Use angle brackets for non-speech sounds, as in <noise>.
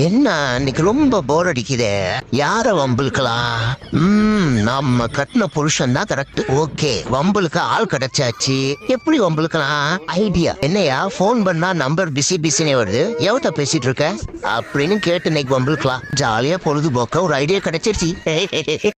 என்ன இன்னைக்கு ரொம்ப போர் அடிக்குதே? யார வம்பிழுக்கலாம்? ம் நம்ம கட்டின புருஷன் தான் கரெக்ட் ஓகே வம்புலுக்கு ஆள் கிடைச்சாச்சு. எப்படி வம்பிழுக்கலாம்? ஐடியா என்னையா ஃபோன் பண்ணா நம்பர் பிஸி பிஸினே வருது. எவட்ட பேசிட்டு இருக்க? அப்படின்னு கேட்டு இன்னைக்கு வம்பிழுக்கலாம். ஜாலியா பொழுதுபோக்க ஒரு ஐடியா கிடைச்சிருச்சு. <laughs>